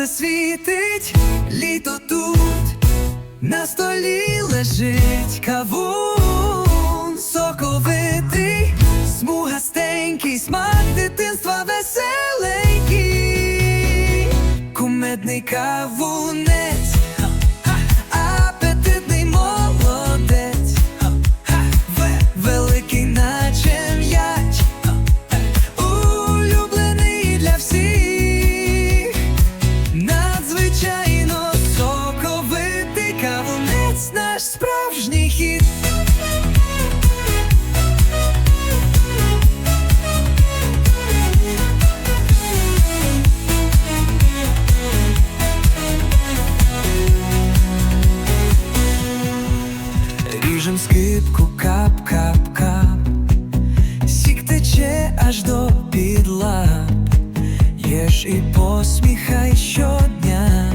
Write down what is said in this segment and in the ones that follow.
сонце світить, літо тут, на столі лежить кавун, соковитий, смугастенький, смак дитинства веселенький, кумедний кавунець, Ріжем скипку кап-кап-кап Сік тече аж до підла Єш і посміхай щодня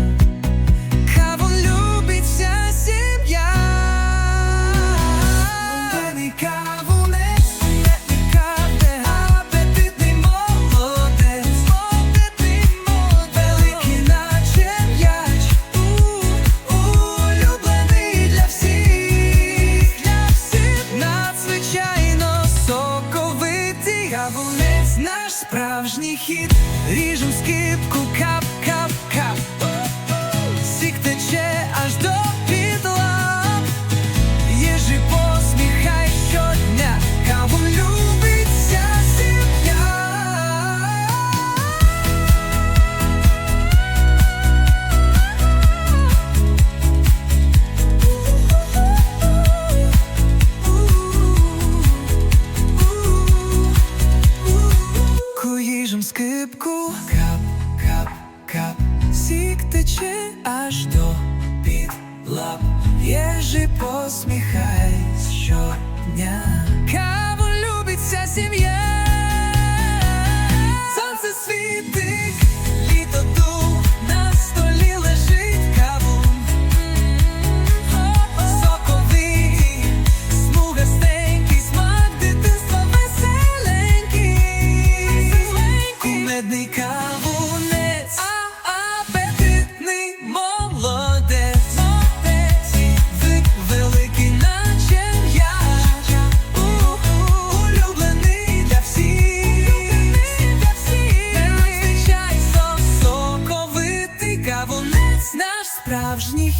кавунець Наш справжній хід Ріжем скипку кап-кап-кап кап, кап, кап. Сік тече аж до під лап. Єжи посміхай щодня. Сім'я справжніх.